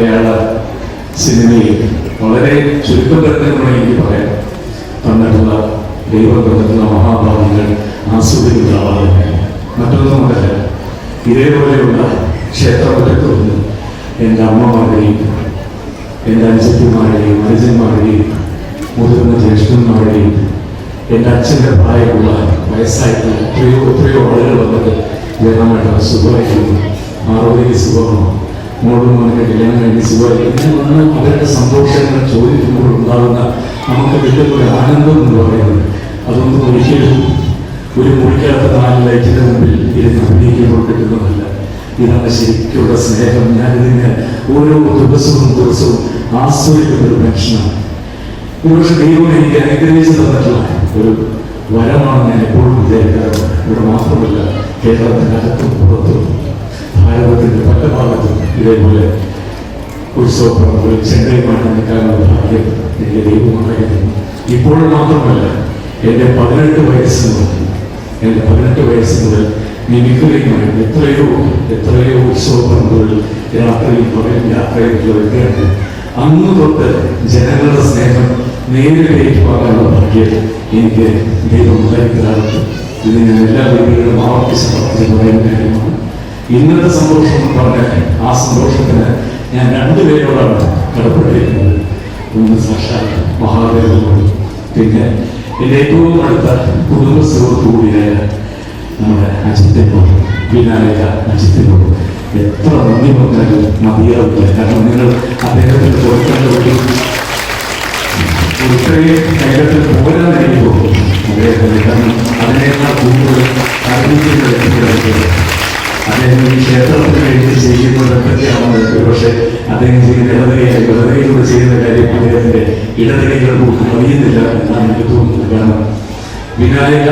മലയാള സിനിമയിൽ വളരെ ചുരുക്കം തന്നെ എനിക്ക് പറയാം. തന്നിട്ടുള്ള ദൈവം തന്നിട്ടുള്ള മഹാഭാവികൾ ആസ്വദിക്കുന്ന ആളാണ് മറ്റൊന്നുമല്ല ഇതേപോലെയുള്ള ക്ഷേത്രമറ്റത്തുനിന്ന് എന്റെ അമ്മമാരുടെയും എന്റെ അനുജത്തിമാരുടെയും അനുജന്മാരുടെയും മുതിർന്ന ജ്യേഷ്ഠന്മാരുടെയും എന്റെ അച്ഛന്റെ പ്രായമുള്ള വയസ്സായിട്ടുള്ള എത്രയോ എത്രയോ ആളുകൾ വന്നത് വേണമായിട്ട് സുഖമായിരുന്നു ആരോഗ്യ സുഖമാണോ? മോളും മോനൊക്കെ കല്യാണം സുഖമായി ഇങ്ങനെ അവരുടെ സന്തോഷങ്ങൾ ചോദിക്കുമ്പോൾ ഉണ്ടാകുന്ന നമുക്ക് ഒരു ആനന്ദം എന്ന് പറയുന്നത് അതൊന്നും ഒരിക്കലും ഒരു മുറിക്കാത്ത നാല് ലൈറ്റിന്റെ മുമ്പിൽ ഇരുന്ന് അഭിനയിക്കുമ്പോൾ കിട്ടുന്നതല്ല. ഇതാണ് ശരിക്കുള്ള സ്നേഹം. ഞാനിതിന് ഓരോ ദിവസവും ദിവസവും ആസ്വദിക്കുന്ന ഒരു മനുഷ്യനാണ്. ഒരുപക്ഷെ ദൈവം എനിക്ക് അനുഗ്രഹിച്ചു തന്നിട്ടുള്ള ഒരു വരമാണ് ഞാൻ എപ്പോഴും വിചാരിക്കാറ് ഇവിടെ മാത്രമല്ല കേരളത്തിനകത്തും പുറത്തും ഭാരതത്തിന്റെ പല ഭാഗത്തും ഇതേപോലെ ഒരു ചെണ്ടയുമായി നിൽക്കാനുള്ള ഭാഗ്യം എനിക്ക് ദൈവമായിരുന്നു ഇപ്പോൾ മാത്രമല്ല എന്റെ പതിനെട്ട് വയസ്സ് മുതൽ എന്റെ പതിനെട്ട് വയസ്സ് മുതൽ മിമിക്രിയുമായി എത്രയോ എത്രയോ ഉത്സവപ്പറമ്പുകൾ രാത്രിയിൽ പകൽ യാത്രയിലുള്ള വ്യക്തിയാണ്. അന്ന് തൊട്ട് ജനങ്ങളുടെ സ്നേഹം നേരിട്ട് ഏറ്റുവാങ്ങാനുള്ള ഭാഗ്യം എനിക്ക് ദൈവം ഉണ്ടായിത്തരാറുണ്ട് ഇത് ഞാൻ എല്ലാ വീടുകളും ആവർത്തിച്ച് പ്രവർത്തിച്ച് പറയുന്ന കാര്യമാണ് ഇന്നത്തെ സന്തോഷം എന്ന് പറഞ്ഞാൽ ആ സന്തോഷത്തിന് ഞാൻ രണ്ടുപേരോടാണ് കടപ്പെട്ടിരിക്കുന്നത്. ഒന്ന് സാക്ഷാൽ മഹാദേവനോട്. പിന്നെ എന്റെ ഏറ്റവും അടുത്ത കുടുംബ സുഹൃത്തു കൂടിയായ നമ്മുടെ അജിത്തിനോട് വിനായക അജിത്തിനോട് എത്ര നന്ദി പറഞ്ഞാലും മതിയാവില്ല. കാരണം നിങ്ങൾ അദ്ദേഹത്തിന് തോൽക്കാൻ എനിക്ക് അദ്ദേഹത്തിന് അതിനേക്കാൾ കൂടുതൽ അറിയിക്കുന്ന വ്യക്തികളാണ് അദ്ദേഹം ഈ ക്ഷേത്രത്തിന് വേണ്ടി ചെയ്യുന്നത് എന്തൊക്കെയാണെന്ന് പക്ഷേ അദ്ദേഹം ചെയ്യുന്ന ഇടതുകൈ വലതുകൈയിലൂടെ ചെയ്യുന്ന കാര്യം അദ്ദേഹത്തിന്റെ ഇടതുകൈകൾ പോലും അറിയുന്നില്ല എന്നാണ് എനിക്ക് തോന്നുന്നത്. വിനായക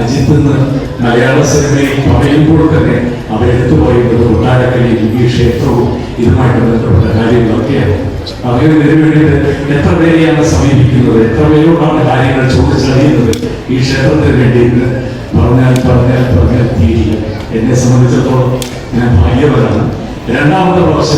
അജിത്ത് എന്ന് മലയാള സിനിമയിൽ പറയുമ്പോൾ തന്നെ അവരെടുത്തു പോയത് കൊട്ടാരക്കരയിൽ ഈ ക്ഷേത്രവും ഇതുമായിട്ട് ബന്ധപ്പെട്ട കാര്യങ്ങളൊക്കെയാണ്. അങ്ങനെ ഇതിനു വേണ്ടിയിട്ട് എത്ര പേരെയാണ് സമീപിക്കുന്നത്? എത്ര പേരോടാണ് കാര്യങ്ങൾ ചോദിച്ചറിയുന്നത്? ഈ ക്ഷേത്രത്തിന് വേണ്ടി പറഞ്ഞാൽ പറഞ്ഞാൽ പറഞ്ഞാൽ തീരില്ല. എന്നെ സംബന്ധിച്ചിടത്തോളം ഞാൻ ഭാഗ്യവരാണ് രണ്ടാമത്തെ പ്രാവശ്യം